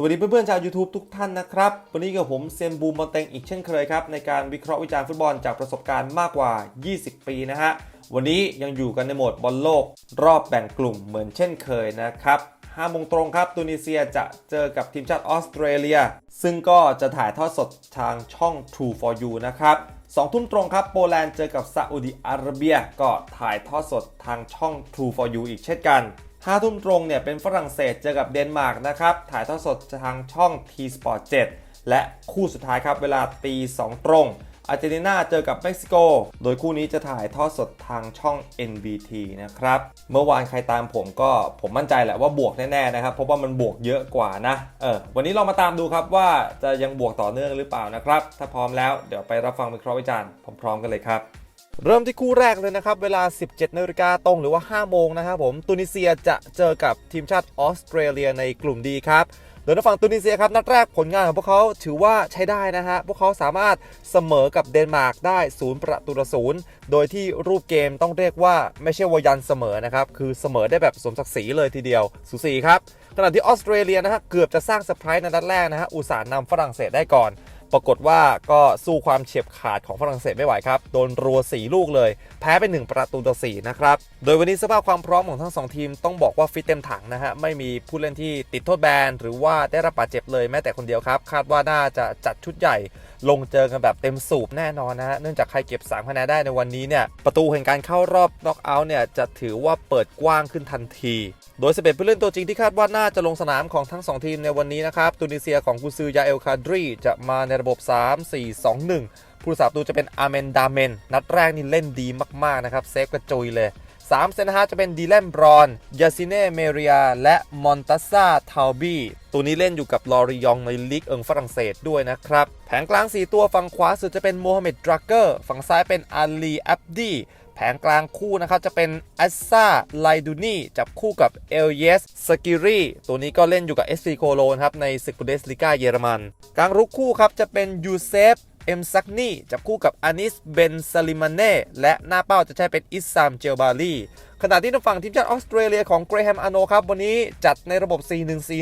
สวัสดีเพื่อนๆชาว YouTube ทุกท่านนะครับ วันนี้กับผมเซยนบูมบอลเต็งอีกเช่นเคยครับ ในการวิเคราะห์วิจารณ์ฟุตบอลจากประสบการณ์มากกว่า 20 ปีนะฮะ วันนี้ยังอยู่กันในโหมดบอลโลก รอบแบ่งกลุ่มเหมือนเช่นเคยนะครับ5โมงตรงครับตูนิเซียจะเจอกับทีมชาติออสเตรเลีย ซึ่งก็จะถ่ายทอดสดทางช่อง True for You นะครับ2ทุ่มตรงครับโปแลนด์เจอกับซาอุดิอาระเบีย ก็ถ่ายทอดสดทางช่อง True for You อีกเช่นกัน 5ทุ่มตรงเนี่ยเป็นฝรั่งเศสเจอกับเดนมาร์กนะครับ ถ่ายทอดสดทางช่อง T Sport 7 และคู่สุดท้ายครับเวลาตี2ตรงอาร์เจนตินาเจอกับเม็กซิโก โดยคู่นี้จะถ่ายทอดสดทางช่อง NBT นะครับ เมื่อวานใครตามผมก็ผมมั่นใจแหละว่าบวกแน่ๆนะครับ เพราะว่ามันบวกเยอะกว่านะ เออ วันนี้เรามาตามดูครับว่าจะยังบวกต่อเนื่องหรือเปล่านะครับ ถ้าพร้อมแล้วเดี๋ยวไปรับฟังวิเคราะห์วิจารณ์พร้อมๆกันเลยครับ เริ่มที่คู่แรกเลยนะครับ เวลา 17นาฬิกาตรงหรือว่า 5 โมงนะครับผมตูนิเซียจะเจอกับทีมชาติออสเตรเลียในกลุ่มดีครับโดยในฝั่งตูนิเซียครับนัดแรกผลงานของพวกเขาถือว่าใช้ได้นะฮะ พวกเขาสามารถเสมอกับเดนมาร์กได้ศูนย์ประตูต่อศูนย์โดยที่รูปเกมต้องเรียกว่าไม่ใช่วยันเสมอนะครับ คือเสมอได้แบบสมศักดิ์ศรีเลยทีเดียวสูสีครับขณะที่ออสเตรเลียนะฮะเกือบจะสร้างเซอร์ไพรส์ในนัดแรกนะฮะอุตสาห์นำฝรั่งเศสได้ก่อน ปรากฏว่าก็สู้ความเฉียบขาดของฝรั่งเศสไม่ไหวครับ โดนรัว4ลูกเลย แพ้ไป 1 ประตูต่อ4นะครับ โดยวันนี้สภาพความพร้อมของทั้ง 2 ทีมต้องบอกว่าฟิตเต็มถังนะฮะ ไม่มีผู้เล่นที่ติดโทษแบน หรือว่าได้รับบาดเจ็บเลยแม้แต่คนเดียวครับ คาดว่าน่าจะจัดชุดใหญ่ ลงเจอกันแบบเต็มสูบแน่นอนนะฮะ เนื่องจากใครเก็บ3คะแนนได้ในวันนี้เนี่ย ประตูแห่งการเข้ารอบน็อกเอาท์เนี่ยจะถือว่าเปิดกว้างขึ้นทันที โดย 11 ผู้เล่นตัวจริงที่คาดว่าน่าจะลงสนามของทั้ง 2 ทีมในวันนี้นะครับตูนิเซียของกุซือยาเอลคาดรี จะมาในระบบ 3-4-2-1 ผู้รักษาประตูจะเป็นอาเมนดาเมน นัดแรกนี่เล่นดีมาก ๆ นะครับ เซฟกระจุยเลย3เซนฮะจะเป็นดีแลนบรอน ยาซิเน่ เมเรีย และมอนตัสซาทาวบี้ตัวนี้เล่นอยู่กับลอริยองในลีกเอิงฝรั่งเศสด้วยนะครับ แผงกลาง 4 ตัวฝั่งขวาสุดจะเป็นโมฮัมเหม็ดดรักเกอร์ ฝั่งซ้ายเป็นอาลีอับดี แผงกลางคู่นะครับจะเป็นอัสซาไลดูนีจับคู่กับเอลเยสสกิรีตัวนี้ก็เล่นอยู่กับเอสซีโคโลนครับในศึกบุเดสลิก้าเยอรมัน กลางรุกคู่ครับจะเป็นยูเซฟเอ็มซักนี่จับคู่กับอานิสเบนซาลิมาเน่และหน้าเป้าจะใช้เป็นอิสซามเจลบาลีขณะที่ทางฝั่งทีมชาติออสเตรเลียของเกรแฮมอาโนครับ วันนี้จัดในระบบ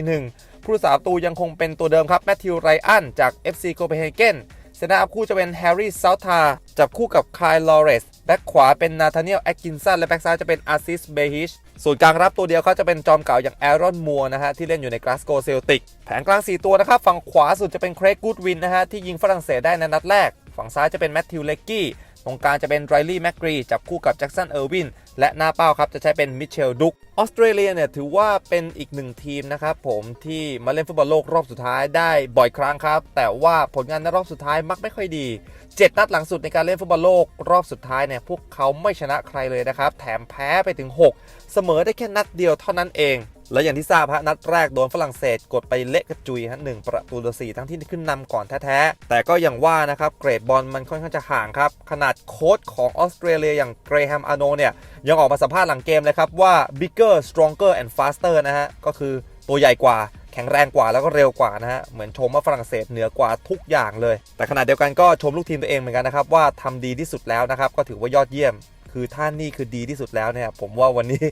4-1-4-1 ผู้รักษาประตูยังคงเป็นตัวเดิมครับ แมทธิวไรอันจาก FC โคเปนเฮเกน เซนเตอร์อัพคู่จะเป็นแฮร์รี่ซาทาจับคู่กับคายลอเรสแบ็กขวาเป็นนาธาเนียลแอคกินสันและแบ็กซ้ายจะเป็นอาซิสเบฮิชส่วนกลางรับตัวเดียวเขาจะเป็นจอมเก่าอย่างแอรอนมัวนะฮะที่เล่นอยู่ในกลาสโกเซลติกแผงกลาง 4 ตัวนะครับ ฝั่งขวาสุดจะเป็นเครกกูดวินนะฮะที่ยิงฝรั่งเศสได้ในนัดแรก ฝั่งซ้ายจะเป็นแมทธิวเลกกี้ ตรงกลางจะเป็นไรลี่แมกกรีจับคู่กับแจ็กสันเออร์วินและหน้าเป้าครับจะใช้เป็นมิเชลดุกออสเตรเลียเนี่ยถือว่าเป็นอีกหนึ่งทีมนะครับผมที่มาเล่นฟุตบอลโลกรอบสุดท้ายได้บ่อยครั้งครับ แต่ว่าผลงานในรอบสุดท้ายมักไม่ค่อยดี 7 นัดหลังสุดในการเล่นฟุตบอลโลกรอบสุดท้ายเนี่ยพวกเขาไม่ชนะใครเลยนะครับ แถมแพ้ไปถึง 6 เสมอได้แค่นัดเดียวเท่านั้นเอง และอย่างที่ทราบฮะนัดแรกโดนฝรั่งเศสกดไปเละกระจุยฮะหนึ่งประตูต่อสี่ทั้งที่ขึ้นนำก่อนแท้ๆ แต่ก็อย่างว่านะครับเกรดบอลมันค่อนข้างจะห่างครับ ขนาดโค้ชของออสเตรเลียอย่างเกรแฮมอาโนเนี่ย ยังออกมาสัมภาษณ์หลังเกมเลยครับว่า bigger stronger and faster นะฮะ ก็คือตัวใหญ่กว่าแข็งแรงกว่าแล้วก็เร็วกว่านะฮะ เหมือนชมว่าฝรั่งเศสเหนือกว่าทุกอย่างเลย แต่ขณะเดียวกันก็ชมลูกทีมตัวเองเหมือนกันนะครับว่าทำดีที่สุดแล้วนะครับก็ถือว่ายอดเยี่ยม คือท่านนี่คือดีที่สุดแล้วเนี่ยผมว่าวันนี้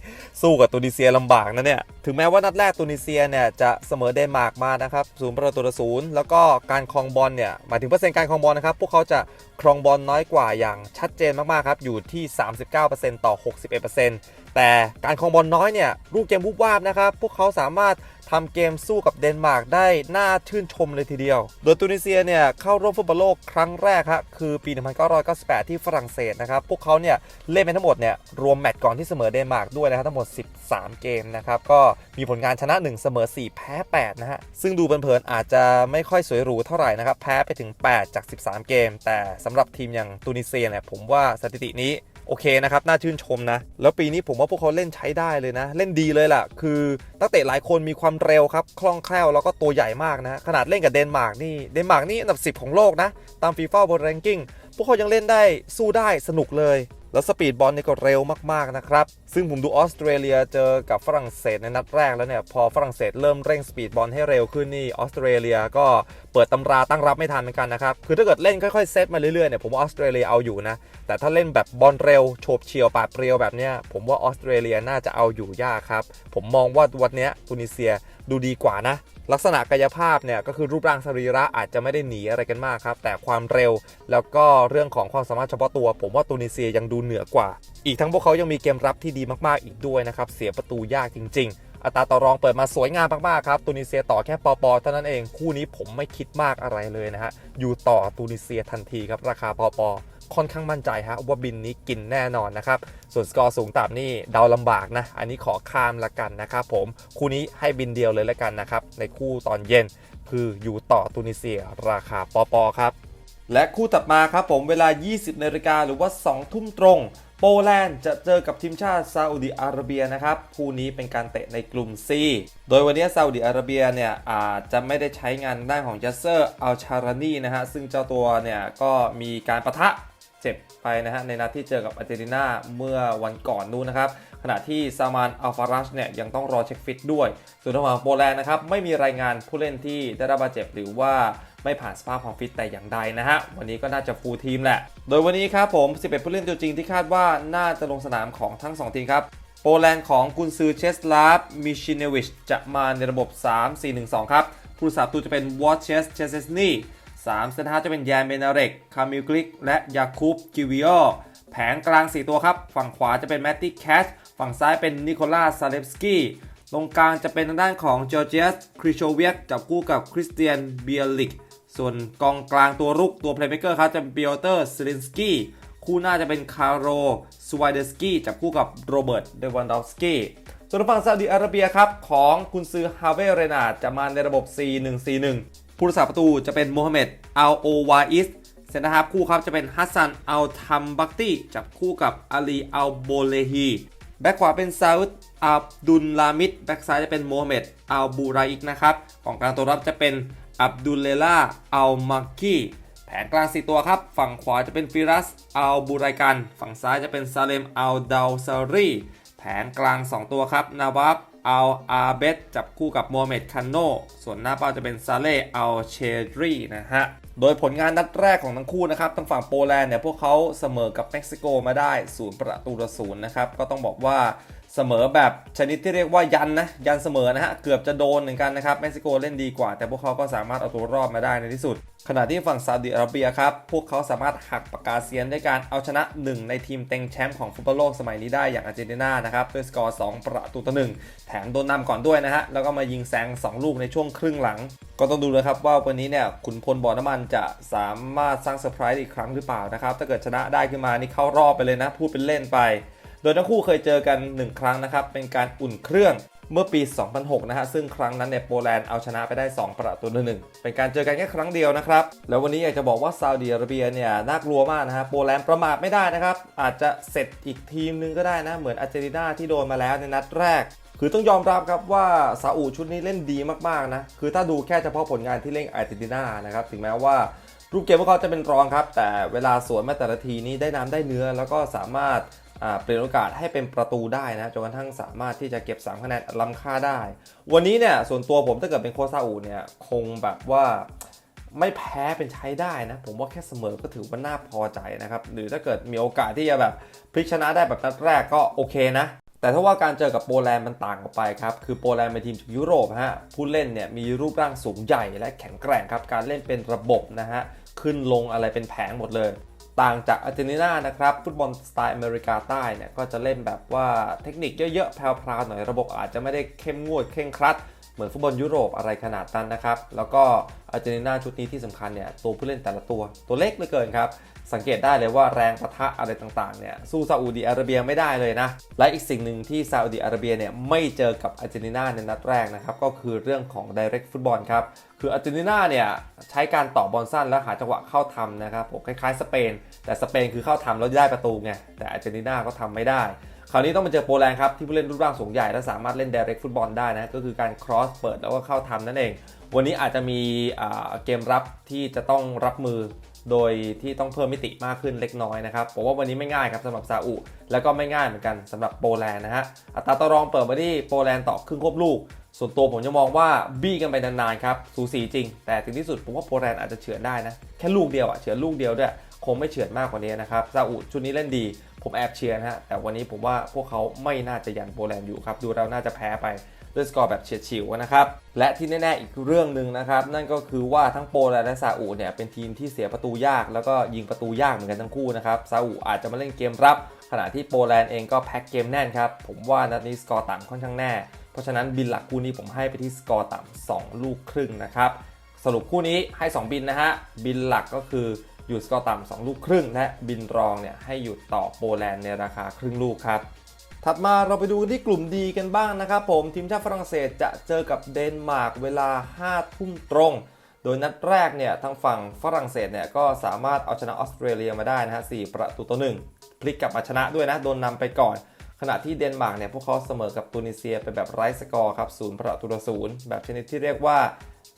สู้กับตูนิเซียลำบากนะเนี่ยถึงแม้ว่านัดแรกตูนิเซียเนี่ยจะเสมอเดนมาร์กมานะครับศูนย์ประตูต่อศูนย์แล้วก็การครองบอลเนี่ยหมายถึงเปอร์เซ็นต์การครองบอลนะครับพวกเขาจะครองบอลน้อยกว่าอย่างชัดเจนมากๆครับอยู่ที่ 39%ต่อ 61%แต่การครองบอลน้อยเนี่ยลูกเกมวุบวาบนะครับพวกเขาสามารถ ทำเกมสู้กับเดนมาร์กได้น่าชื่นชมเลยทีเดียว โดยตูนิเซียเนี่ยเข้าร่วมฟุตบอลโลกครั้งแรกครับคือปี 1998 ที่ฝรั่งเศสนะครับ พวกเขาเนี่ยเล่นไปทั้งหมดเนี่ยรวมแมตช์ก่อนที่เสมอเดนมาร์กด้วยนะครับทั้งหมด 13 เกมนะครับ ก็มีผลงานชนะ 1 เสมอ 4 แพ้ 8 นะฮะ ซึ่งดูเผินๆอาจจะไม่ค่อยสวยหรูเท่าไหร่นะครับ แพ้ไปถึง 8 จาก 13 เกม แต่สำหรับทีมอย่างตูนิเซียเนี่ยผมว่าสถิตินี้ โอเคนะครับ น่าชื่นชมนะ แล้วปีนี้ผมว่าพวกเขาเล่นใช้ได้เลยนะ เล่นดีเลยล่ะ คือตั้งเตะหลายคนมีความเร็วครับ คล่องแคล่วแล้วก็ตัวใหญ่มากนะ ขนาดเล่นกับเดนมาร์กนี่ เดนมาร์กนี่อันดับ 10 ของโลกนะ ตามฟีฟ่าบนแรงกิ้ง พวกเขายังเล่นได้สู้ได้สนุกเลย แล้วสปีดบอลนี่ก็เร็วมากๆนะครับ ซึ่งผมดูออสเตรเลียเจอกับฝรั่งเศสในนัดแรกแล้วเนี่ย พอฝรั่งเศสเริ่มเร่งสปีดบอลให้เร็วขึ้นนี่ออสเตรเลียก็เปิดตำราตั้งรับไม่ทันเหมือนกันนะครับ คือถ้าเกิดเล่นค่อยๆเซตมาเรื่อยๆเนี่ยผมว่าออสเตรเลียเอาอยู่นะ แต่ถ้าเล่นแบบบอลเร็วโฉบเฉี่ยวปาดเปรียวแบบเนี้ยผมว่าออสเตรเลียน่าจะเอาอยู่ยากครับ ผมมองว่าวันนี้ตูนิเซียดูดีกว่านะ ลักษณะกายภาพเนี่ยก็คือรูปร่างสรีระอาจจะไม่ได้หนีอะไรกันมากครับ แต่ความเร็วแล้วก็เรื่องของความสามารถเฉพาะตัว ผมว่าตูนิเซียยังดูเหนือกว่า อีกทั้งพวกเขายังมีเกมรับที่ดีมากๆอีกด้วยนะครับ เสียประตูยากจริง ๆ อัตราต่อรองเปิดมาสวยงามมากๆครับตูนิเซียต่อแค่ปอปอเท่านั้นเองคู่นี้ผมไม่คิดมากอะไรเลยนะฮะอยู่ต่อตูนิเซียทันทีครับราคาปอปอ ค่อนข้างมั่นใจฮะว่าบินนี้กินแน่นอนนะครับ ส่วนสกอร์สูงต่ำนี่เดาลำบากนะ อันนี้ขอข้ามละกันนะครับผม คู่นี้ให้บินเดียวเลยละกันนะครับ ในคู่ตอนเย็นคืออยู่ต่อตูนิเซียราคาปอปอครับ และคู่ถัดมาครับผมเวลา 20นาฬิกาหรือว่า 2 ทุ่มตรง โปแลนด์จะเจอกับทีมชาติซาอุดิอาระเบียนะครับ คู่นี้เป็นการเตะในกลุ่ม C โดยวันนี้ซาอุดิอาระเบียเนี่ยอาจจะไม่ได้ใช้งานด้านของยัสเซอร์อัลชารานีนะฮะซึ่งเจ้าตัวเนี่ยก็มีการประทะ เจ็บไปนะฮะในนัดที่เจอกับอาร์เจนตินาเมื่อวันก่อนนู้นนะครับ ขณะที่ซามานอัลฟารัชเนี่ยยังต้องรอเช็คฟิตด้วย ส่วนทางฝั่งโปแลนด์นะครับไม่มีรายงานผู้เล่นที่ได้รับบาดเจ็บหรือว่าไม่ผ่านสภาพความฟิตแต่อย่างใดนะฮะ วันนี้ก็น่าจะฟูลทีมแหละ โดยวันนี้ครับผม 11 ผู้เล่นตัวจริงที่คาดว่าน่าจะลงสนามของทั้ง 2 ทีมครับ โปแลนด์ของกุนซือเชสลาฟมิชิเนวิชจะมาในระบบ 3-4-1-2 ครับ ผู้รักษาประตูจะเป็นวอตเชสเชสเซสนี สามเซนทาจะเป็นแยนเมนาเรกคามิลกลิก และยาคูบกิวิโอแผงกลาง 4 ตัวครับ ฝั่งขวาจะเป็นแมตติแคชฝั่งซ้ายเป็นนิโคลาซาเลฟสกี้ตรงกลางจะเป็นทางด้านของจอร์เจียสคริโชเวียกจับคู่กับคริสเตียนเบียลิก ส่วนกองกลางตัวรุกตัวเพลย์เม k เกอร์ครับจะเป็นเปียเตอร์สลินสกี้คู่หน้าจะเป็นคาร์โรสวายเดสกี้จับคู่กับโรเบิร์ตเดวันดอฟสกี้ส่วนฝั่งซาอุดิอาระเบียครับของกุนซือฮาเวเรนาจะมาในระบบ 4-1-4-1 ผู้รักษาประตูจะเป็นโมฮัมเหม็ดอัลโอวาอิสเซนเตอร์ฮาฟคู่ครับจะเป็นฮัสซันอัลทัมบักตี้จับคู่กับอาลีอัลโบเลฮีแบ็กขวาเป็นซาอุดอับดุลลามิดแบ็กซ้ายจะเป็นโมฮัมเหม็ดอัลบูราอิกนะครับของกลางตัวรับจะเป็นอับดุลเลล่าอัลมักกีแผนกลาง 4 ตัวครับ ฝั่งขวาจะเป็นฟิรัสอัลบูไรกัน ฝั่งซ้ายจะเป็นซาเลมอัลดาวซารีแผนกลาง 2 ตัวครับ นาวับ อัลอาเบตจับคู่กับโมเมดคันโนส่วนหน้าเป้าจะเป็นซาเล่อัลเชดรีนะฮะ โดยผลงานนัดแรกของทั้งคู่นะครับทางฝั่งโปแลนด์เนี่ยพวกเขาเสมอกับเม็กซิโกมาได้ศูนย์ประตูต่อศูนย์นะครับ ก็ต้องบอกว่า เสมอแบบชนิดที่เรียกว่ายันนะยันเสมอนะฮะเกือบจะโดนเหมือนกันนะครับเม็กซิโกเล่นดีกว่า แต่พวกเขาก็สามารถเอาตัวรอดมาได้ในที่สุด ขณะที่ฝั่งซาอุดิอาระเบียครับ พวกเขาสามารถหักปากกาเซียนด้วยการเอาชนะหนึ่งในทีมเต็งแชมป์ของฟุตบอลโลกสมัยนี้ได้อย่างอาร์เจนตินานะครับด้วยสกอร์ 2 ประตูต่อหนึ่งแถมโดนนำก่อนด้วยนะฮะแล้วก็มายิงแซง2 ลูกในช่วงครึ่งหลัง ก็ต้องดูเลยครับว่าวันนี้เนี่ยขุนพลบ่อน้ำมันจะสามารถสร้างเซอร์ไพรส์อีกครั้งหรือเปล่านะครับถ้าเกิดชนะได้ขึ้นมานี่เข้ารอบไปเลยนะพูดเป็นเล่นไป โดยทั้งคู่เคยเจอกัน 1 ครั้งนะครับ เป็นการอุ่นเครื่องเมื่อปี 2006 นะฮะ ซึ่งครั้งนั้นเนี่ยโปแลนด์เอาชนะไปได้ 2 ประตูต่อหนึ่งเป็นการเจอกันแค่ครั้งเดียวนะครับ แล้ววันนี้อยากจะบอกว่าซาอุดิอาระเบียเนี่ยน่ากลัวมากนะฮะ โปแลนด์ประมาทไม่ได้นะครับ อาจจะเสร็จอีกทีมนึงก็ได้นะ เหมือนอาร์เจนตินาที่โดนมาแล้วในนัดแรก คือต้องยอมรับครับว่าซาอุชุดนี้เล่นดีมากๆนะ คือถ้าดูแค่เฉพาะผลงานที่เล่นอาร์เจนตินานะครับ ถึงแม้ว่ารูปเกมพวกเขาจะเป็นรองครับ แต่เวลาสวนมาแต่ละทีนี้ได้น้ำได้เนื้อแล้วก็สามารถ เปลี่ยนโอกาสให้เป็นประตูได้นะจนกระทั่งสามารถที่จะเก็บ3คะแนนล้ำค่าได้ วันนี้เนี่ยส่วนตัวผมถ้าเกิดเป็นโคซาอุเนี่ยคงแบบว่าไม่แพ้เป็นใช้ได้นะ ผมว่าแค่เสมอก็ถือว่าน่าพอใจนะครับ หรือถ้าเกิดมีโอกาสที่จะแบบพลิกชนะได้แบบนัดแรกก็โอเคนะ แต่ถ้าว่าการเจอกับโปแลนด์มันต่างออกไปครับ คือโปแลนด์เป็นทีมจากยุโรปฮะผู้เล่นเนี่ยมีรูปร่างสูงใหญ่และแข็งแกร่งครับ การเล่นเป็นระบบนะฮะ ขึ้นลงอะไรเป็นแผงหมดเลย ต่างจากอาร์เจนตินานะครับฟุตบอลสไตล์อเมริกาใต้เนี่ยก็จะเล่นแบบว่าเทคนิคเยอะๆแพรวๆหน่อยระบบอาจจะไม่ได้เข้มงวดเคร่งครัด เหมือนฟุตบอลยุโรปอะไรขนาดนั้นนะครับ แล้วก็อาร์เจนตินาชุดนี้ที่สำคัญเนี่ยตัวผู้เล่นแต่ละตัวตัวเล็กเหลือเกินครับ สังเกตได้เลยว่าแรงประทะอะไรต่างๆเนี่ยสู้ซาอุดีอาระเบียไม่ได้เลยนะ และอีกสิ่งหนึ่งที่ซาอุดีอาระเบียเนี่ยไม่เจอกับอาร์เจนตินาในนัดแรกนะครับก็คือเรื่องของ direct ฟุตบอลครับคืออาร์เจนตินาเนี่ยใช้การต่อบอลสั้นแล้วหาจังหวะเข้าทำนะครับผมคล้ายๆสเปน แต่สเปนคือเข้าทำแล้วได้ประตูไงแต่อาร์เจนตินาก็ทำไม่ได้ ราวนี้ต้องมาเจอโปแลนด์ครับ ที่ผู้เล่นรูปร่างสูงใหญ่และสามารถเล่น direct ฟุตบอลได้นะ ก็คือการ cross เปิดแล้วก็เข้าทำนั่นเอง วันนี้อาจจะมีเกมรับที่จะต้องรับมือโดยที่ต้องเพิ่มมิติมากขึ้นเล็กน้อยนะครับผมว่าวันนี้ไม่ง่ายครับสำหรับซาอุแล้วก็ไม่ง่ายเหมือนกันสำหรับโปแลนด์นะฮะอัตราต่อรองเปิดมาที่โปแลนด์ต่อครึ่งควบลูก ส่วนตัวผมจะมองว่าบี้กันไปนานๆครับสูสีจริง แต่ถึงที่สุดผมว่าโปแลนด์อาจจะเฉือนได้นะ แค่ลูกเดียวอะเฉือนลูกเดียวด้วยคงไม่เฉือนมากกว่านี้นะครับซาอุชุดนี้เล่นดีผมแอบเชียร์นะฮะแต่วันนี้ผมว่าพวกเขาไม่น่าจะยันโปแลนด์อยู่ครับดูแล้วน่าจะแพ้ไปด้วยสกอร์แบบเฉียดฉิวนะครับและที่แน่ๆอีกเรื่องหนึ่งนะครับนั่นก็คือว่าทั้งโปแลนด์และซาอุเนี่ยเป็นทีมที่เสียประตูยาก แล้วก็ยิงประตูยากเหมือนกันทั้งคู่นะครับซาอุอาจจะมาเล่นเกมรับ ขณะที่โปแลนด์เองก็แพ็กเกมแน่นครับผมว่านัดนี้สกอร์ต่ำค่อนข้างแน่ เพราะฉะนั้นบินหลักคู่นี้ผมให้ไปที่สกอร์ต่ำ2ลูกครึ่งนะครับ สรุปคู่นี้ให้ 2 บินนะฮะ บินหลักก็คืออยู่สกอร์ต่ำ2ลูกครึ่ง และบินรองเนี่ยให้อยู่ต่อโปแลนด์ในราคาครึ่งลูกครับ ถัดมาเราไปดูที่กลุ่มดีกันบ้างนะครับผม ทีมชาติฝรั่งเศสจะเจอกับเดนมาร์กเวลา 5 ทุ่มตรง โดยนัดแรกเนี่ยทางฝั่งฝรั่งเศสเนี่ยก็สามารถเอาชนะออสเตรเลียมาได้นะฮะ4ประตูต่อหนึ่งพลิกกลับมาชนะด้วยนะโดนนำไปก่อน ขณะที่เดนมาร์กเนี่ยพวกเขาเสมอกับตูนิเซียไปแบบไร้สกอร์ครับศูนย์ประตูต่อศูนย์แบบชนิดที่เรียกว่า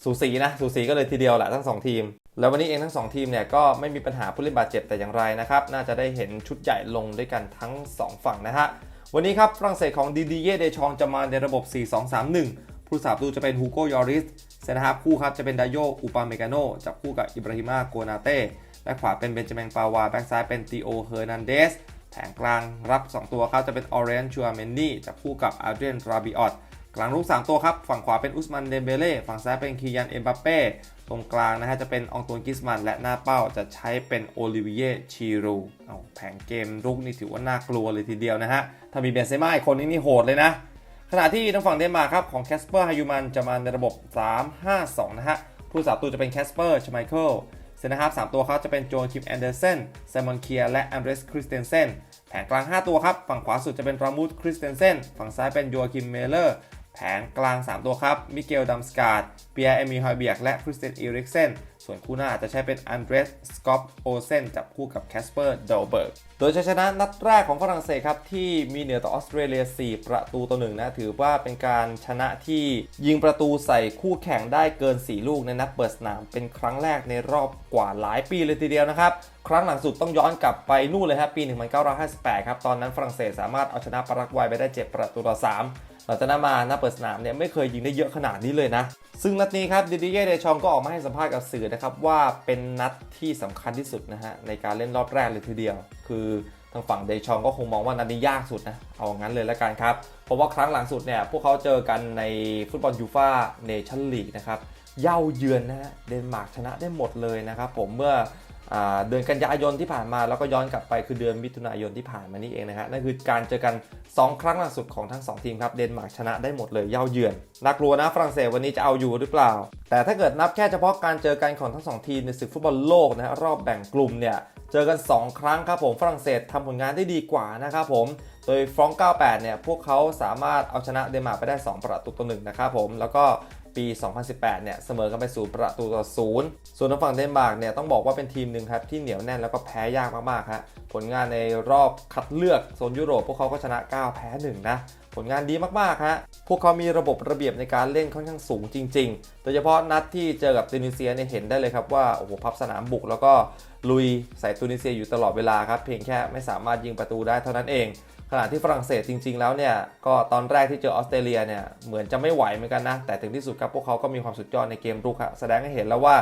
สูสีนะสูสีก็เลยทีเดียวแหละทั้งสองทีม แล้ววันนี้เองทั้งสองทีมเนี่ยก็ไม่มีปัญหาผู้เล่นบาดเจ็บแต่อย่างไรนะครับ น่าจะได้เห็นชุดใหญ่ลงด้วยกันทั้งสองฝั่งนะฮะ วันนี้ครับฝรั่งเศสของดีดีเย่เดชองจะมาในระบบ 4-2-3-1 ผู้สาประตูจะเป็นฮูโกยอริสเซนฮาร์คู่ครับจะเป็นไดโยอุปาเมกาโนจับคู่กับอิบราฮิมาโกนาเต้และขวาเป็นเบนจามินปาวาแบ็กซ้ายเป็นติโอเฮอร์นันเดส แผงกลางรับ 2 ตัวครับจะเป็นออเรนชัวเมนนี่จับคู่กับอาเดรียนราบิออตกลางรุก 3 ตัวครับ ฝั่งขวาเป็นอุสมันเดมเบเล่ฝั่งซ้ายเป็นคียันเอ็มบัปเป้ตรงกลางนะฮะจะเป็นองตวนกิสมันและหน้าเป้าจะใช้เป็นโอลิเวียชีรูเอาแผงเกมรุกนี่ถือว่าน่ากลัวเลยทีเดียวนะฮะ ถ้ามีเบนเซม่าอีกคนนี้นี่โหดเลยนะ ขณะที่ทางฝั่งเดนมาร์กครับของแคสเปอร์ฮายูมันจะมาในระบบ 3-5-2 นะฮะผู้สาประตูจะเป็นแคสเปอร์ชไมเคิล เซนนะครับ3ตัวเขาจะเป็นโจนชิปแอนเดอร์เซนไซมอนเคียและอันเดรสคริสเตนเซนแผงกลาง 5 ตัวครับ ฝั่งขวาสุดจะเป็นรามูดคริสเตนเซนฝั่งซ้ายเป็นโยคิมเมเลอร์ แผงกลาง 3 ตัวครับ มิเกลดัมสกาดเปียร์เอมิฮอยเบียกและคริสเตนอีริกเซน ส่วนคู่หน้าอาจจะใช้เป็นอันเดรสสกอปโอเซนจับคู่กับแคสเปอร์โดเบิร์ก โดยชัยชนะนัดแรกของฝรั่งเศสครับ ที่มีเหนือต่อออสเตรเลีย 4 ประตูต่อหนึ่งนะ ถือว่าเป็นการชนะที่ยิงประตูใส่คู่แข่งได้เกิน 4 ลูกในนัดเปิดสนามเป็นครั้งแรกในรอบกว่าหลายปีเลยทีเดียวนะครับครั้งหลังสุดต้องย้อนกลับไปนู่นเลยครับปี 1958 ครับ ตอนนั้นฝรั่งเศสสามารถเอาชนะปารากวัยไปได้ 7 ประตูต่อ 3 หลังจากนั้นมาหน้าเปิดสนามเนี่ยไม่เคยยิงได้เยอะขนาดนี้เลยนะ ซึ่งนัดนี้ครับดิดิเย่เดชองก็ออกมาให้สัมภาษณ์กับสื่อนะครับว่าเป็นนัดที่สำคัญที่สุดนะฮะในการเล่นรอบแรกเลยทีเดียว คือทางฝั่งเดชองก็คงมองว่านัดนี้ยากสุดนะเอางั้นเลยแล้วกันครับ เพราะว่าครั้งหลังสุดเนี่ยพวกเขาเจอกันในฟุตบอลยูฟ่าเนชั่นลีกนะครับเย่าเยือนนะฮะเดนมาร์กชนะได้หมดเลยนะครับผมเมื่อ เดือนกันยายนที่ผ่านมาแล้วก็ย้อนกลับไปคือเดือนมิถุนายนที่ผ่านมานี่เองนะฮะนั่นคือการเจอกัน 2 ครั้งล่าสุดของทั้ง 2 ทีมครับเดนมาร์กชนะได้หมดเลยเย่าเยือนน่ากลัวนะฝรั่งเศสวันนี้จะเอาอยู่หรือเปล่า แต่ถ้าเกิดนับแค่เฉพาะการเจอกันของทั้ง 2 ทีมในศึกฟุตบอลโลกนะฮะรอบแบ่งกลุ่มเนี่ยเจอกัน 2 ครั้งครับผมฝรั่งเศสทำผลงานได้ดีกว่านะครับผมโดยฟรองก์98เนี่ยพวกเขาสามารถเอาชนะเดนมาร์กไปได้ 2 ประตูต่อหนึ่งนะครับผมแล้วก็ ปี 2018 เนี่ยเสมอกันไปศูนย์ประตูต่อศูนย์ส่วนทางฝั่งเดนมาร์กเนี่ยต้องบอกว่าเป็นทีมหนึ่งครับที่เหนียวแน่นแล้วก็แพ้ยากมากๆครับผลงานในรอบคัดเลือกโซนยุโรปพวกเขาก็ชนะ 9 แพ้ 1 นะผลงานดีมากๆฮะ พวกเขามีระบบระเบียบในการเล่นค่อนข้างสูงจริงๆ โดยเฉพาะนัดที่เจอกับตูนิเซียเนี่ยเห็นได้เลยครับว่า โอ้โห พับสนามบุกแล้วก็ลุยใส่ตูนิเซียอยู่ตลอดเวลาครับ เพียงแค่ไม่สามารถยิงประตูได้เท่านั้นเอง ขณะที่ฝรั่งเศสจริง ๆ แล้วเนี่ยก็ตอนแรกที่เจอออสเตรเลียเนี่ยเหมือนจะไม่ไหวเหมือนกันนะ แต่ถึงที่สุดครับพวกเขาก็มีความสุดยอดในเกมรุกครับแสดงให้เห็นแล้วว่า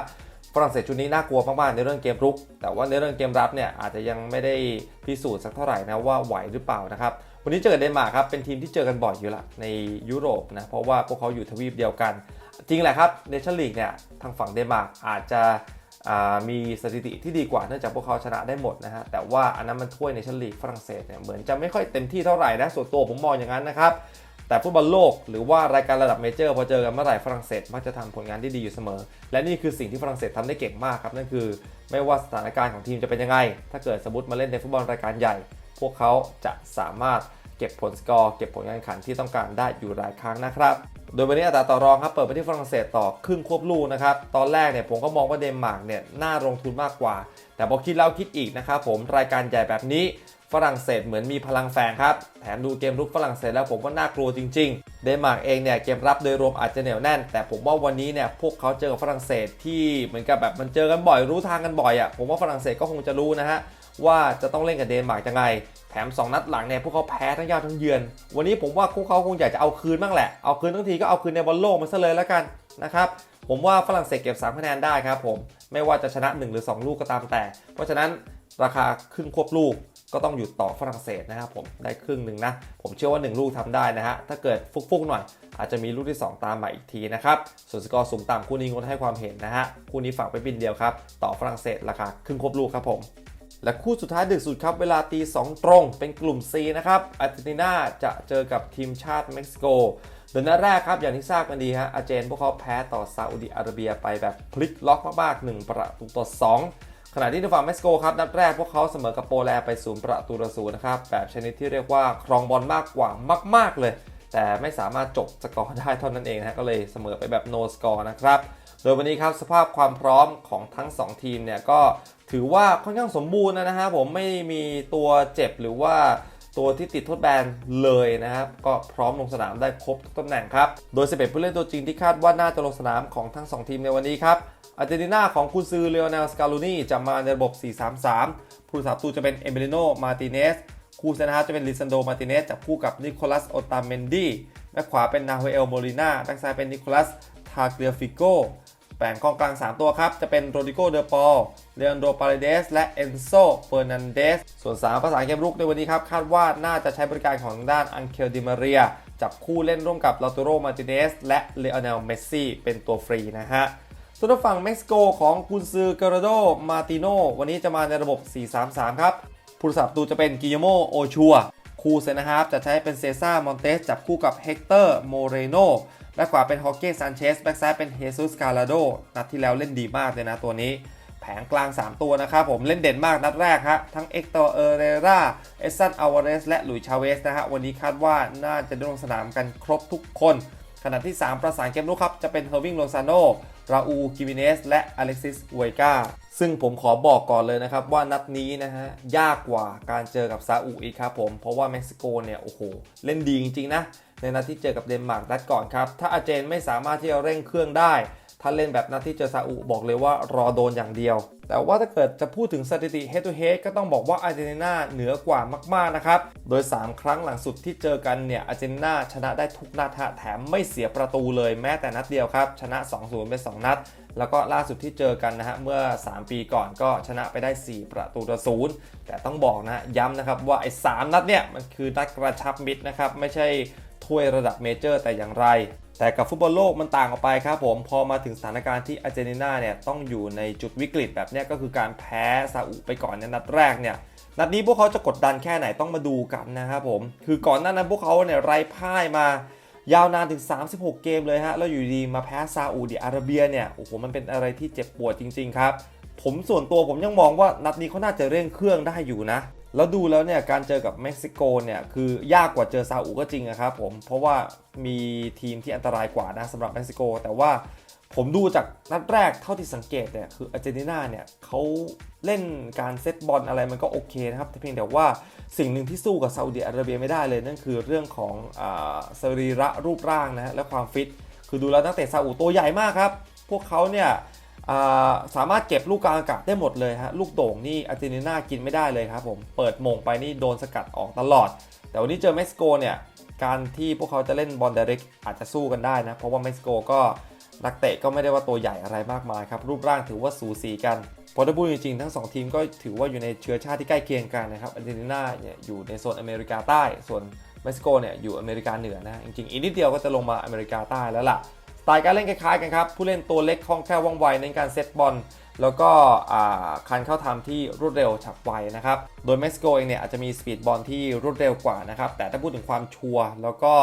ฝรั่งเศสชุดนี้น่ากลัวมากๆในเรื่องเกมรุก แต่ว่าในเรื่องเกมรับเนี่ยอาจจะยังไม่ได้พิสูจน์สักเท่าไหร่นะว่าไหวหรือเปล่านะครับวันนี้เจอเดนมาร์กครับเป็นทีมที่เจอกันบ่อยอยู่ละในยุโรปนะเพราะว่าพวกเขาอยู่ทวีปเดียวกัน จริงแหละครับเนชั่นลีกเนี่ยทางฝั่งเดนมาร์กอาจจะ มีสถิติที่ดีกว่าเนื่องจากพวกเขาชนะได้หมดนะฮะแต่ว่าอันนั้นมันถ้วยในชั้นลีกฝรั่งเศสเนี่ยเหมือนจะไม่ค่อยเต็มที่เท่าไหร่นะส่วนตัวผมมองอย่างนั้นนะครับแต่ฟุตบอลโลกหรือว่ารายการระดับเมเจอร์พอเจอกันเมื่อไหร่ฝรั่งเศสมักจะทำผลงานที่ดีอยู่เสมอ และนี่คือสิ่งที่ฝรั่งเศสทำได้เก่งมากครับนั่นคือ ไม่ว่าสถานการณ์ของทีมจะเป็นยังไง ถ้าเกิดสมมติมาเล่นในฟุตบอลรายการใหญ่ พวกเขาจะสามารถเก็บผลสกอร์เก็บผลการแข่งขันที่ต้องการได้อยู่หลายครั้งนะครับ โดยวันนี้อัตราต่อรองครับเปิดไปที่ฝรั่งเศสต่อครึ่งควบลูกนะครับ ตอนแรกเนี่ยผมก็มองว่าเดนมาร์กเนี่ยน่าลงทุนมากกว่า แต่พอคิดแล้วคิดอีกนะครับผมรายการใหญ่แบบนี้ฝรั่งเศสเหมือนมีพลังแฝงครับ แถมดูเกมรุกฝรั่งเศสแล้วผมว่าน่ากลัวจริง ๆ เดนมาร์กเองเนี่ยเกมรับโดยรวมอาจจะเหนียวแน่น แต่ผมว่าวันนี้เนี่ยพวกเขาเจอกับฝรั่งเศสที่เหมือนกับแบบมันเจอกันบ่อยรู้ทางกันบ่อยอะ่ะผมว่าฝรั่งเศสก็คงจะรู้นะฮะ ว่าจะต้องเล่นกับเดนมาร์กยังไง แถม 2 นัดหลังเนี่ยพวกเขาแพ้ทั้งยาวทั้งเยือน วันนี้ผมว่าพวกเขาคงอยากจะเอาคืนบ้างแหละ เอาคืนทั้งทีก็เอาคืนในบอลโลกมาซะเลยแล้วกันนะครับ ผมว่าฝรั่งเศสเก็บ3คะแนนได้ครับผม ไม่ว่าจะชนะ 1 หรือ 2 ลูกก็ตามแต่ เพราะฉะนั้นราคาครึ่งควบลูกก็ต้องหยุดต่อฝรั่งเศสนะครับผมได้ครึ่งหนึ่งนะ ผมเชื่อว่า 1 ลูกทำได้นะฮะ ถ้าเกิดฟุกๆหน่อย อาจจะมีลูกที่ 2 ตามมาอีกทีนะครับ ส่วนสกอร์สูงต่ำคู่นี้งดให้ความเห็นนะฮะ คู่นี้ฝากไปบินเดียวครับ ต่อฝรั่งเศสราคาครึ่งครบลูกครับผม และคู่สุดท้ายดึกสุดครับ เวลาตี 2 ตรง เป็นกลุ่ม C นะครับอาร์เจนตินาจะเจอกับทีมชาติเม็กซิโกโดยนัดแรกครับ อย่างที่ทราบกันดีฮะอาร์เจนพวกเขาแพ้ต่อซาอุดิอาระเบียไปแบบพลิกล็อกมากๆ 1 ประตูต่อ 2 ขณะที่ในฝั่งเม็กซิโกครับ นัดแรกพวกเขาเสมอกับโปแลนด์ไปศูนย์ประตูต่อศูนย์นะครับ แบบชนิดที่เรียกว่าครองบอลมากกว่ามาก ๆ เลย แต่ไม่สามารถจบสกอร์ได้เท่านั้นเองนะก็เลยเสมอไปแบบ no score นะครับโดยวันนี้ครับสภาพความพร้อมของทั้ง 2 ทีมเนี่ยก็ ถือว่าค่อนข้างสมบูรณ์นะฮะผมไม่มีตัวเจ็บหรือว่าตัวที่ติดโทษแบนเลยนะครับ ก็พร้อมลงสนามได้ครบทุกตำแหน่งครับ โดย 11 ผู้เล่นตัวจริงที่คาดว่าน่าจะลงสนามของทั้ง 2 ทีมในวันนี้ครับอาร์เจนตินาของกุนซือเลโอนลสกาลูนีจะมาในระบบ 4-3-3 ผู้รักษาประตูจะเป็นเอเมริโนมาติเนสคู่เซนฮาจะเป็นลิซันโดมาติเนสจับคู่กับนิโคลัสโอตาเมนดีแบ็คขวาเป็นนาโฮเอลโมลิน่าแบ็คซ้ายเป็นนิโคลัสทาเกลียฟิโก แบ่งกองกลาง 3 ตัวครับ จะเป็นโรดิโกเดอปอลเลอันโดปาเรเดส และเอนโซเฟอร์นันเดส ส่วน 3 ภาษาเกมรุกในวันนี้ครับ คาดว่าน่าจะใช้บริการของทางด้านอังเคลดิมาเรีย จับคู่เล่นร่วมกับลาโตโรมาติเนสและเลอเนลเมสซี่เป็นตัวฟรีนะฮะส่วนทางฝั่งเม็กซิโกของกุนซือเกโรโด มาติโนวันนี้จะมาในระบบ 4-3-3 ครับผู้รักษาประตูจะเป็นกิโยโมโอชัว คู่เซนนะฮาร์ฟจะใช้เป็นเซซ่ามอนเตสจับคู่กับเฮกเตอร์โมเรโนแบ็คขวาเป็นฮอ k เก้ซานเชสแบ็คซ้ายเป็นเฮซุสกาลาโดนัดที่แล้วเล่นดีมากเลยนะตัวนี้ แผงกลาง 3 ตัวนะครับผมเล่นเด่นมากนัดแรกฮะทั้งเอ็กโตเอเรราเอซันอาวาเรสและหลุยชาเวสนะฮะวันนี้คาดว่าน่าจะได้ลงสนามกันครบทุกคนขณะที่ 3 ประสานเกมรุกครับ จะเป็นเฮอร์วิงโลซาโน ราอูกิมิเนส และอเล็กซิสเวกาซึ่งผมขอบอกก่อนเลยนะครับว่านัดนี้นะฮะ ยากกว่าการเจอกับซาอุอีกครับผม เพราะว่าเม็กซิโกเนี่ย โอ้โห เล่นดีจริง ๆ นะ ในนัดที่เจอกับเดนมาร์กนัดก่อนครับ ถ้าอาเจนไม่สามารถที่จะเร่งเครื่องได้ ถ้าเล่นแบบนัดที่เจอซาอุบอกเลยว่ารอโดนอย่างเดียว แต่ว่าถ้าเกิดจะพูดถึงสถิติ head to head ก็ต้องบอกว่าอาร์เจนตินาเหนือกว่ามากๆนะครับ โดย 3 ครั้งหลังสุดที่เจอกันเนี่ยอาร์เจนตินาชนะได้ทุกนัดฮะแถมไม่เสียประตูเลยแม้แต่นัดเดียวครับ ชนะ 2-0เป็น2นัด แล้วก็ล่าสุดที่เจอกันนะฮะเมื่อ 3 ปีก่อนก็ชนะไปได้ 4 ประตูต่อศูนย์แต่ต้องบอกนะย้ำนะครับว่าไอ้สนัดเนี่ยมันคือนัดกระชับมิตรนะครับไม่ใช่ถ้วยระดับเมเจอร์แต่อย่างไร แต่กับฟุตบอลโลกมันต่างออกไปครับผม พอมาถึงสถานการณ์ที่อาร์เจนตินาเนี่ยต้องอยู่ในจุดวิกฤตแบบนี้ก็คือการแพ้ซาอุไปก่อนในนัดแรกเนี่ยนัดนี้พวกเขาจะกดดันแค่ไหนต้องมาดูกันนะครับผม คือก่อนหน้านั้นพวกเขาเนี่ยไร้พ่ายมายาวนานถึง 36 เกมเลยฮะ แล้วอยู่ดีมาแพ้ซาอุดิอาระเบียเนี่ยโอ้โหมันเป็นอะไรที่เจ็บปวดจริง ๆ ครับ ผมส่วนตัวผมยังมองว่านัดนี้เขาน่าจะเร่งเครื่องได้อยู่นะ แล้วดูแล้วเนี่ยการเจอกับเม็กซิโกเนี่ยคือยากกว่าเจอซาอุก็จริงนะครับผมเพราะว่ามีทีมที่อันตรายกว่านะสำหรับเม็กซิโก แต่ว่าผมดูจากนัดแรกเท่าที่สังเกตเนี่ยคืออาร์เจนตินาเนี่ยเขาเล่นการเซตบอลอะไรมันก็โอเคนะครับแต่เพียงแต่ว่าสิ่งหนึ่งที่สู้กับซาอุดิอาระเบียไม่ได้เลย นั่นคือเรื่องของอสรีระรูปร่างนะและความฟิต คือดูแล้วนักเตะซาอุตัวใหญ่มากครับ พวกเขาเนี่ย สามารถเก็บลูกกลางอากาศได้หมดเลยฮะลูกโด่งนี่อาร์เจนตินากินไม่ได้เลยครับผมเปิดมงไปนี่โดนสกัดออกตลอด แต่วันนี้เจอเม็กซิโกเนี่ยการที่พวกเขาจะเล่นบอลเดร็กอาจจะสู้กันได้นะเพราะว่าเม็กซิโกก็นักเตะก็ไม่ได้ว่าตัวใหญ่อะไรมากมายครับรูปร่างถือว่าสูสีกันพอถ้าพูดจริงๆทั้ง 2 ทีมก็ถือว่าอยู่ในเชื้อชาติที่ใกล้เคียงกันนะครับอาร์เจนตินาเนี่ยอยู่ในโซนอเมริกาใต้ ส่วนเม็กซิโกเนี่ยอยู่อเมริกาเหนือนะจริงๆอีกนิดเดียวก็จะลงมาอเมริกาใต้แล้วล่ะ ไตล์การเล่นคล้ายๆกันครับ ผู้เล่นตัวเล็กคล่องแคล่วว่องไวในการเซตบอล แล้วก็คันเข้าทำที่รวดเร็วฉับไวนะครับ โดยเม็กซิโกเองเนี่ยอาจจะมีสปีดบอลที่รวดเร็วกว่านะครับ แต่ถ้าพูดถึงความชัวร์แล้วก็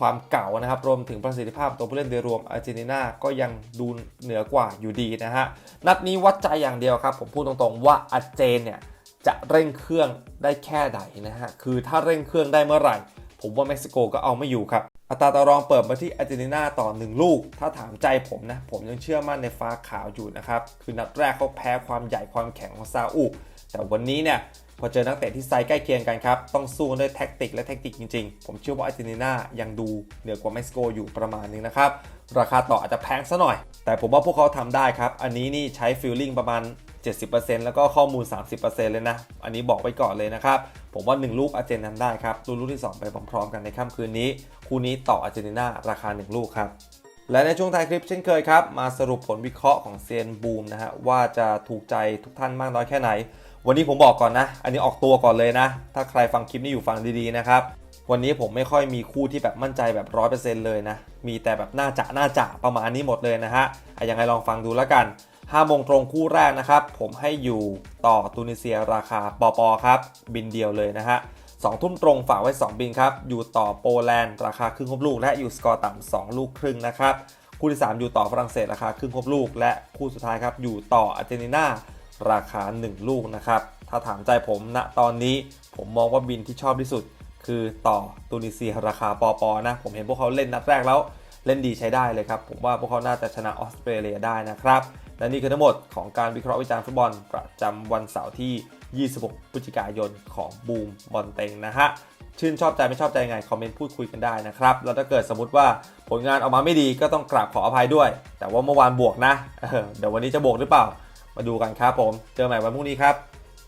ความเก่านะครับ รวมถึงประสิทธิภาพตัวผู้เล่นโดยรวมอาร์เจนตินาก็ยังดูเหนือกว่าอยู่ดีนะฮะ นัดนี้วัดใจอย่างเดียวครับ ผมพูดตรงๆว่าอาร์เจนเนี่ยจะเร่งเครื่องได้แค่ไหนนะฮะ คือถ้าเร่งเครื่องได้เมื่อไหร่ ผมว่าเม็กซิโกก็เอาไม่อยู่ครับ อัตราต่อรองเปิดมาที่อาร์เจนตินาต่อ 1 ลูก ถ้าถามใจผมนะ ผมยังเชื่อมั่นในฟ้าขาวอยู่นะครับ คือนัดแรกเขาแพ้ความใหญ่ความแข็งของซาอุ แต่วันนี้เนี่ยพอเจอนักเตะที่ไซส์ใกล้เคียงกันครับ ต้องสู้ด้วยแท็กติกและแท็กติกจริงๆ ผมเชื่อว่าอาร์เจนตินายังดูเหนือกว่าเม็กซิโกอยู่ประมาณนึงนะครับ ราคาต่ออาจจะแพงซะหน่อย แต่ผมว่าพวกเขาทำได้ครับ อันนี้นี่ใช้ฟิลลิ่งประมาณ 70%แล้วก็ข้อมูล 30%เลยนะ อันนี้บอกไว้ก่อนเลยนะครับ ผมว่า 1 ลูกอาร์เจนทำได้ครับดูลูกที่ 2 ไปพร้อมๆกันในค่ำคืนนี้ คู่นี้ต่ออาร์เจนตินาราคา 1 ลูกครับ และในช่วงท้ายคลิปเช่นเคยครับ มาสรุปผลวิเคราะห์ของเซียนบูมนะฮะว่าจะถูกใจทุกท่านมากน้อยแค่ไหน วันนี้ผมบอกก่อนนะ อันนี้ออกตัวก่อนเลยนะ ถ้าใครฟังคลิปนี้อยู่ฟังดีๆนะครับวันนี้ผมไม่ค่อยมีคู่ที่แบบมั่นใจแบบร้อยเปอร์เซ็นต์เลยนะ มีแต่แบบน่าจะน่าจะประมาณนี้หมดเลยนะฮะอะยังไงลองฟังดูแล้วกัน 5โมงตรงคู่แรกนะครับ ผมให้อยู่ต่อตูนิเซียราคาปอปอครับ บินเดียวเลยนะฮะสองทุ่มตรงฝากไว้ 2 บินครับ อยู่ต่อโปแลนด์ราคาครึ่งครบลูก และอยู่สกอร์ต่ำ2ลูกครึ่งนะครับคู่ที่ 3 อยู่ต่อฝรั่งเศสราคาครึ่งครบลูก และคู่สุดท้ายครับอยู่ต่ออาร์เจนตินาราคา 1 ลูกนะครับ ถ้าถามใจผมณตอนนี้ผมมองว่าบินที่ชอบที่สุด คือต่อตูนิเซียราคาปอปอนะ ผมเห็นพวกเขาเล่นนัดแรกแล้ว เล่นดีใช้ได้เลยครับ ผมว่าพวกเขาน่าจะชนะออสเตรเลียได้นะครับ และนี่คือทั้งหมดของการวิเคราะห์วิจารณ์ฟุตบอล ประจำวันเสาร์ที่ 26 พฤศจิกายนของบูมบอลเต็งนะฮะ ชื่นชอบใจไม่ชอบใจยังไง คอมเมนต์พูดคุยกันได้นะครับ แล้วถ้าเกิดสมมติว่าผลงานออกมาไม่ดีก็ต้องกราบขออภัยด้วย แต่ว่าเมื่อวานบวกนะเเดี๋ยววันนี้จะบวกหรือเปล่า มาดูกันครับผม เจอใหม่วันพรุ่งนี้ครับ